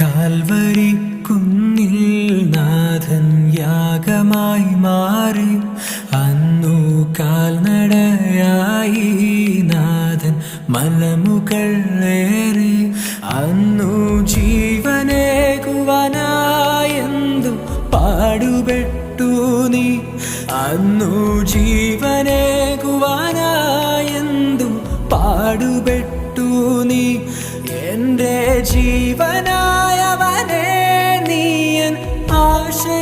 Calvary കുന്നിൽ നാഥൻ യാഗമായി മാറി. അന്നു കാൽനടയായി നാഥൻ മലമുകളേറി അന്നു ജീവനേകുവാനായെന്തു പാടുപെട്ടു നീ? അന്നു ജീവനേകുവാനായെന്തു പാടുപെട്ടു നീ? എന്റെ ജീവനാ